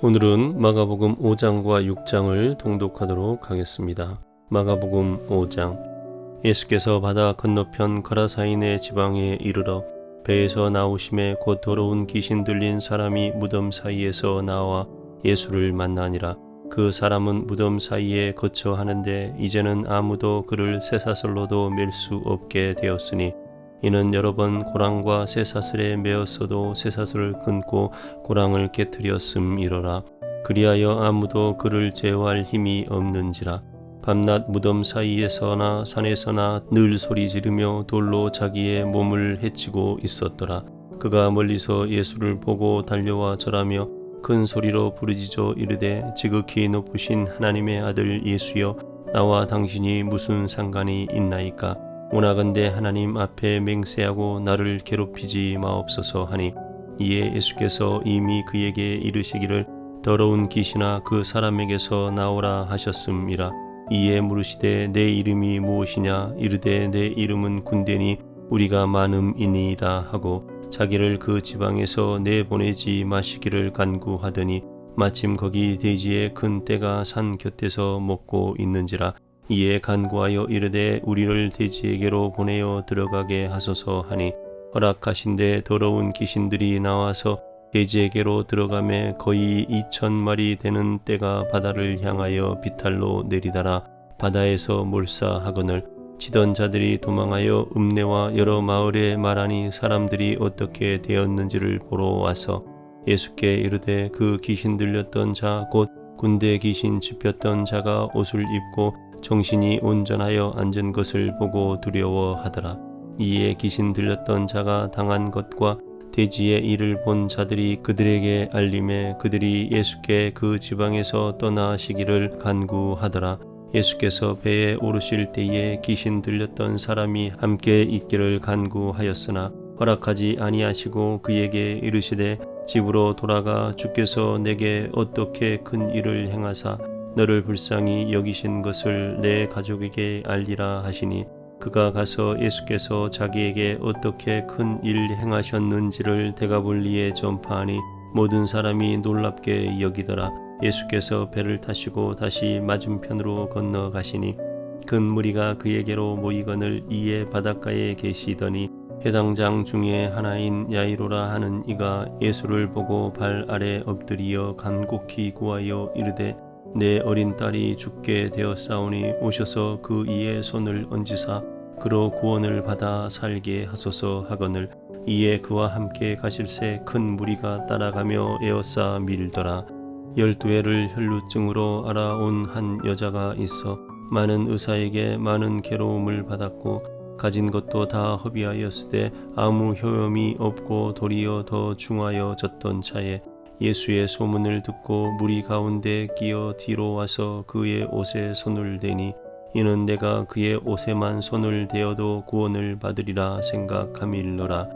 오늘은 마가복음 5장과 6장을 통독하도록 하겠습니다. 마가복음 5장 예수께서 바다 건너편 거라사인의 지방에 이르러 배에서 나오심에 곧 더러운 귀신 들린 사람이 무덤 사이에서 나와 예수를 만나니라. 그 사람은 무덤 사이에 거처 하는데 이제는 아무도 그를 쇠사슬로도 맬 수 없게 되었으니 이는 여러 번 고랑과 쇠사슬에 매었어도 쇠사슬을 끊고 고랑을 깨뜨렸음이로라. 그리하여 아무도 그를 제어할 힘이 없는지라. 밤낮 무덤 사이에서나 산에서나 늘 소리 지르며 돌로 자기의 몸을 해치고 있었더라. 그가 멀리서 예수를 보고 달려와 절하며 큰 소리로 부르짖어 이르되 지극히 높으신 하나님의 아들 예수여 나와 당신이 무슨 상관이 있나이까 오나건대 하나님 앞에 맹세하고 나를 괴롭히지 마옵소서 하니 이에 예수께서 이미 그에게 이르시기를 더러운 귀신아 그 사람에게서 나오라 하셨음이라. 이에 물으시되 내 이름이 무엇이냐? 이르되 내 이름은 군대니 우리가 많음이니이다 하고 자기를 그 지방에서 내보내지 마시기를 간구하더니 마침 거기 대지에 큰 떼가 산 곁에서 먹고 있는지라 이에 간구하여 이르되 우리를 대지에게로 보내어 들어가게 하소서 하니 허락하신데 더러운 귀신들이 나와서 대지에게로 들어가매 거의 이천 마리 되는 떼가 바다를 향하여 비탈로 내리다라. 바다에서 몰사하거늘 치던 자들이 도망하여 읍내와 여러 마을에 말하니 사람들이 어떻게 되었는지를 보러 와서 예수께 이르되 그 귀신 들렸던 자 곧 군대 귀신 짚혔던 자가 옷을 입고 정신이 온전하여 앉은 것을 보고 두려워하더라. 이에 귀신 들렸던 자가 당한 것과 대지의 일을 본 자들이 그들에게 알림해 그들이 예수께 그 지방에서 떠나시기를 간구하더라. 예수께서 배에 오르실 때에 귀신 들렸던 사람이 함께 있기를 간구하였으나 허락하지 아니하시고 그에게 이르시되 집으로 돌아가 주께서 내게 어떻게 큰 일을 행하사 너를 불쌍히 여기신 것을 내 가족에게 알리라 하시니 그가 가서 예수께서 자기에게 어떻게 큰 일 행하셨는지를 대가볼리에 전파하니 모든 사람이 놀랍게 여기더라. 예수께서 배를 타시고 다시 맞은편으로 건너가시니 큰 무리가 그에게로 모이거늘 이에 바닷가에 계시더니 해당장 중에 하나인 야이로라 하는 이가 예수를 보고 발 아래 엎드리어 간곡히 구하여 이르되 내 어린 딸이 죽게 되었사오니 오셔서 그 이에 손을 얹으사 그로 구원을 받아 살게 하소서 하거늘 이에 그와 함께 가실새 큰 무리가 따라가며 에어싸 밀더라. 열두 해를 혈루증으로 알아온 한 여자가 있어 많은 의사에게 많은 괴로움을 받았고 가진 것도 다 허비하였으되 아무 효험이 없고 도리어 더 중하여졌던 차에 예수의 소문을 듣고 무리 가운데 끼어 뒤로 와서 그의 옷에 손을 대니 이는 내가 그의 옷에만 손을 대어도 구원을 받으리라 생각함일러라.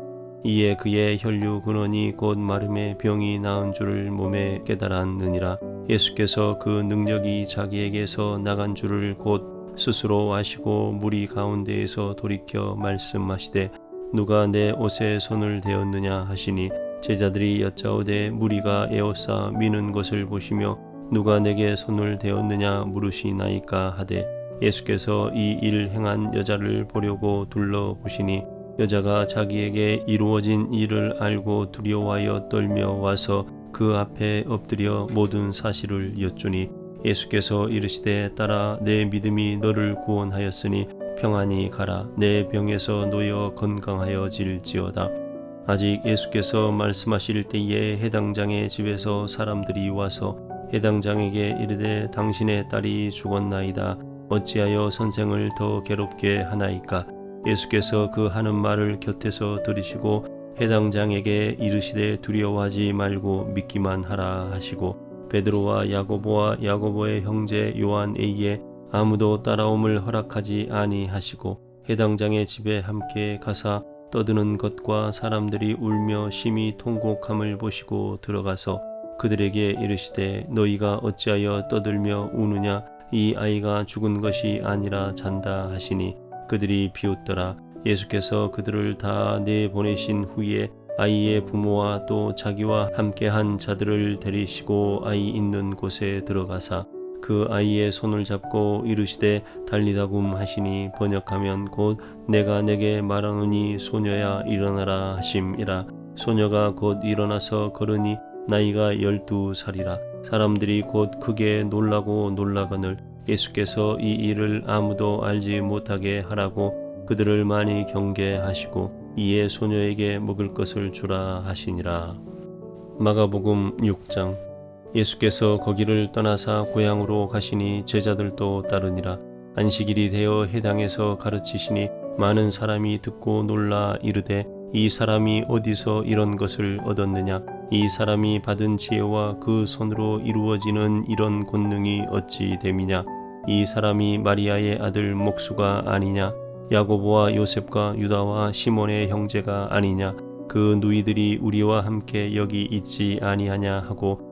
이에 그의 혈류 근원이 곧 마름의 병이 나은 줄을 몸에 깨달았느니라. 예수께서 그 능력이 자기에게서 나간 줄을 곧 스스로 아시고 무리 가운데에서 돌이켜 말씀하시되 누가 내 옷에 손을 대었느냐 하시니 제자들이 여짜오되 무리가 에워싸 미는 것을 보시며 누가 내게 손을 대었느냐 물으시나이까 하되 예수께서 이 일 행한 여자를 보려고 둘러보시니 여자가 자기에게 이루어진 일을 알고 두려워하여 떨며 와서 그 앞에 엎드려 모든 사실을 여쭈니 예수께서 이르시되 따라 내 믿음이 너를 구원하였으니 평안히 가라. 내 병에서 놓여 건강하여질지어다 아직 예수께서 말씀하실 때에 해당장의 집에서 사람들이 와서 해당장에게 이르되 당신의 딸이 죽었나이다. 어찌하여 선생을 더 괴롭게 하나이까? 예수께서 그 하는 말을 곁에서 들으시고 해당장에게 이르시되 두려워하지 말고 믿기만 하라 하시고 베드로와 야고보와 야고보의 형제 요한 에이에 아무도 따라옴을 허락하지 아니하시고 해당장의 집에 함께 가사 떠드는 것과 사람들이 울며 심히 통곡함을 보시고 들어가서 그들에게 이르시되 너희가 어찌하여 떠들며 우느냐? 이 아이가 죽은 것이 아니라 잔다 하시니 그들이 비웃더라. 예수께서 그들을 다 내보내신 후에 아이의 부모와 또 자기와 함께한 자들을 데리시고 아이 있는 곳에 들어가사 그 아이의 손을 잡고 이르시되 달리다굼 하시니 번역하면 곧 내가 내게 말하노니 소녀야 일어나라 하심이라. 소녀가 곧 일어나서 걸으니 나이가 열두 살이라. 사람들이 곧 크게 놀라고 놀라거늘 예수께서 이 일을 아무도 알지 못하게 하라고 그들을 많이 경계하시고 이에 소녀에게 먹을 것을 주라 하시니라. 마가복음 6장 예수께서 거기를 떠나사 고향으로 가시니 제자들도 따르니라. 안식일이 되어 해당에서 가르치시니 많은 사람이 듣고 놀라 이르되 이 사람이 어디서 이런 것을 얻었느냐? 이 사람이 받은 지혜와 그 손으로 이루어지는 이런 권능이 어찌 됨이냐? 이 사람이 마리아의 아들 목수가 아니냐? 야고보와 요셉과 유다와 시몬의 형제가 아니냐? 그 누이들이 우리와 함께 여기 있지 아니하냐? 하고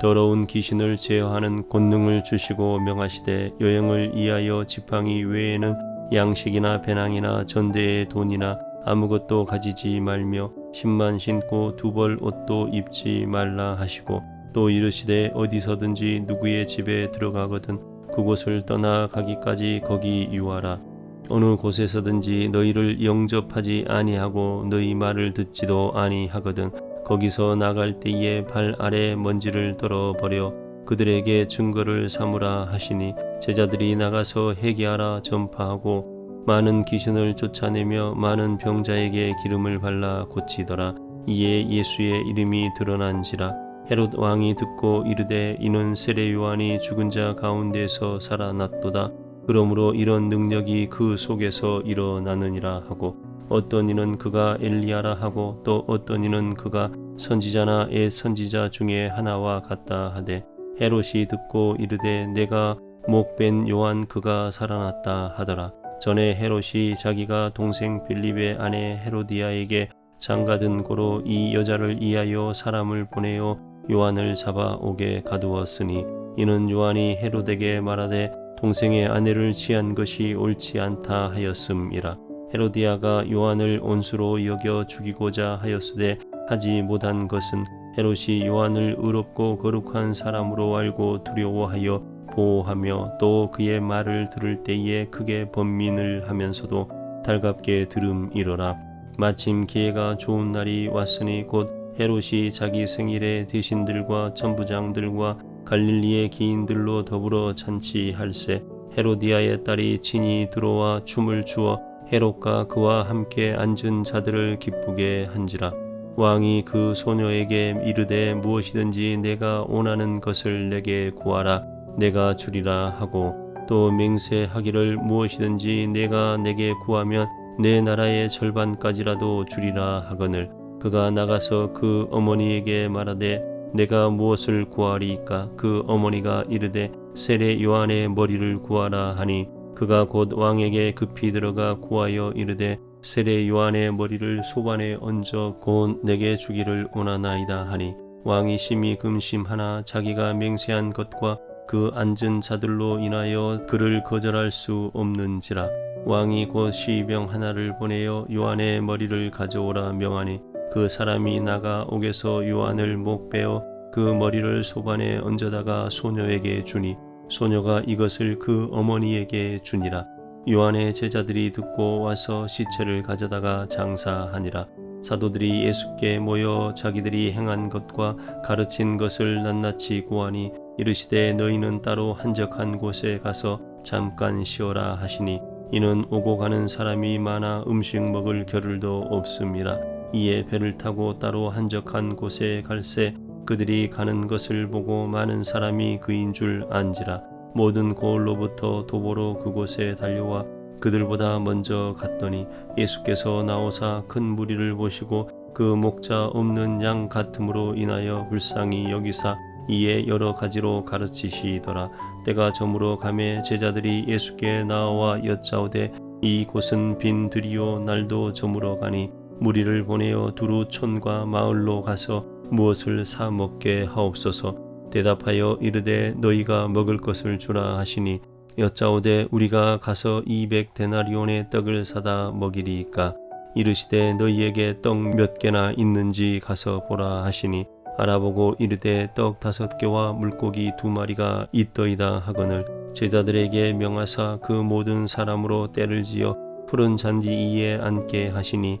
더러운 귀신을 제어하는 권능을 주시고 명하시되 여행을 이하여 지팡이 외에는 양식이나 배낭이나 전대의 돈이나 아무것도 가지지 말며 신만 신고 두 벌 옷도 입지 말라 하시고 또 이르시되 어디서든지 누구의 집에 들어가거든 그곳을 떠나 가기까지 거기 유하라. 어느 곳에서든지 너희를 영접하지 아니하고 너희 말을 듣지도 아니하거든 거기서 나갈 때에 발 아래 먼지를 떨어버려 그들에게 증거를 삼으라 하시니 제자들이 나가서 회개하라 전파하고 많은 귀신을 쫓아내며 많은 병자에게 기름을 발라 고치더라. 이에 예수의 이름이 드러난지라. 헤롯 왕이 듣고 이르되 이는 세례 요한이 죽은 자 가운데서 살아났도다 그러므로 이런 능력이 그 속에서 일어나느니라 하고 어떤 이는 그가 엘리야라 하고 또 어떤 이는 그가 선지자나 애 선지자 중에 하나와 같다 하되 헤롯이 듣고 이르되 내가 목벤 요한 그가 살아났다 하더라. 전에 헤롯이 자기가 동생 빌립의 아내 헤로디아에게 장가든 고로 이 여자를 이하여 사람을 보내어 요한을 잡아 오게 가두었으니 이는 요한이 헤롯에게 말하되 동생의 아내를 취한 것이 옳지 않다 하였음이라 헤로디아가 요한을 온수로 여겨 죽이고자 하였으되 하지 못한 것은 헤롯이 요한을 의롭고 거룩한 사람으로 알고 두려워하여 보호하며 또 그의 말을 들을 때에 크게 번민을 하면서도 달갑게 들음이러라. 마침 기회가 좋은 날이 왔으니 곧 헤롯이 자기 생일에 대신들과 천부장들과 갈릴리의 기인들로 더불어 잔치할세. 헤로디아의 딸이 친히 들어와 춤을 추어 헤롯과 그와 함께 앉은 자들을 기쁘게 한지라. 왕이 그 소녀에게 이르되 무엇이든지 내가 원하는 것을 내게 구하라. 내가 주리라 하고 또 맹세하기를 무엇이든지 내가 내게 구하면 내 나라의 절반까지라도 주리라 하거늘. 그가 나가서 그 어머니에게 말하되 내가 무엇을 구하리이까? 그 어머니가 이르되 세례 요한의 머리를 구하라 하니 그가 곧 왕에게 급히 들어가 구하여 이르되 세례 요한의 머리를 소반에 얹어 곧 내게 주기를 원하나이다 하니 왕이 심히 금심하나 자기가 맹세한 것과 그 앉은 자들로 인하여 그를 거절할 수 없는지라. 왕이 곧 시병 하나를 보내어 요한의 머리를 가져오라 명하니 그 사람이 나가 옥에서 요한을 목베어 그 머리를 소반에 얹어다가 소녀에게 주니 소녀가 이것을 그 어머니에게 주니라. 요한의 제자들이 듣고 와서 시체를 가져다가 장사하니라. 사도들이 예수께 모여 자기들이 행한 것과 가르친 것을 낱낱이 구하니 이르시되 너희는 따로 한적한 곳에 가서 잠깐 쉬어라 하시니 이는 오고 가는 사람이 많아 음식 먹을 겨를도 없음이라 이에 배를 타고 따로 한적한 곳에 갈새 그들이 가는 것을 보고 많은 사람이 그인 줄 안지라 모든 고을로부터 도보로 그곳에 달려와 그들보다 먼저 갔더니 예수께서 나오사 큰 무리를 보시고 그 목자 없는 양 같음으로 인하여 불쌍히 여기사 이에 여러 가지로 가르치시더라. 때가 저물어 가매 제자들이 예수께 나와 여짜오되 이 곳은 빈 들이요 날도 저물어 가니 무리를 보내어 두루 촌과 마을로 가서 무엇을 사 먹게 하옵소서. 대답하여 이르되 너희가 먹을 것을 주라 하시니 여짜오되 우리가 가서 이백 데나리온의 떡을 사다 먹이리이까 이르시되 너희에게 떡 몇 개나 있는지 가서 보라 하시니 알아보고 이르되 떡 다섯 개와 물고기 두 마리가 있더이다 하거늘 제자들에게 명하사 그 모든 사람으로 때를 지어 푸른 잔디 위에 앉게 하시니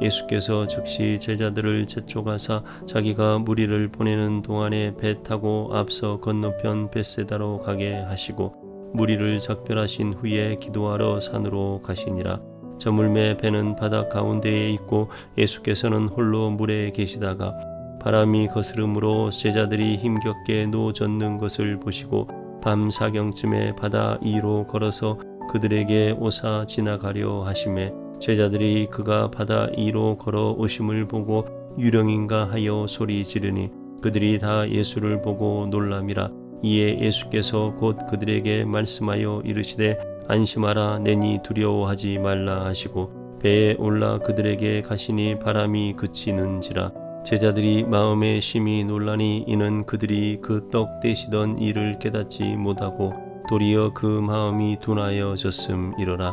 예수께서 즉시 제자들을 재촉하사 자기가 무리를 보내는 동안에 배 타고 앞서 건너편 벳세다로 가게 하시고 무리를 작별하신 후에 기도하러 산으로 가시니라. 저물매 배는 바다 가운데에 있고 예수께서는 홀로 물에 계시다가 바람이 거스름으로 제자들이 힘겹게 노젓는 것을 보시고 밤 사경쯤에 바다 위로 걸어서 그들에게 오사 지나가려 하심에 제자들이 그가 바다 위로 걸어 오심을 보고 유령인가 하여 소리 지르니 그들이 다 예수를 보고 놀람이라. 이에 예수께서 곧 그들에게 말씀하여 이르시되 안심하라 내니 두려워하지 말라 하시고 배에 올라 그들에게 가시니 바람이 그치는지라. 제자들이 마음에 심히 놀라니 이는 그들이 그 떡 떼시던 일을 깨닫지 못하고 도리어 그 마음이 둔하여졌음 이러라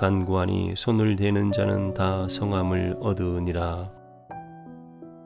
간구하니 손을 대는 자는 다 성함을 얻으니라.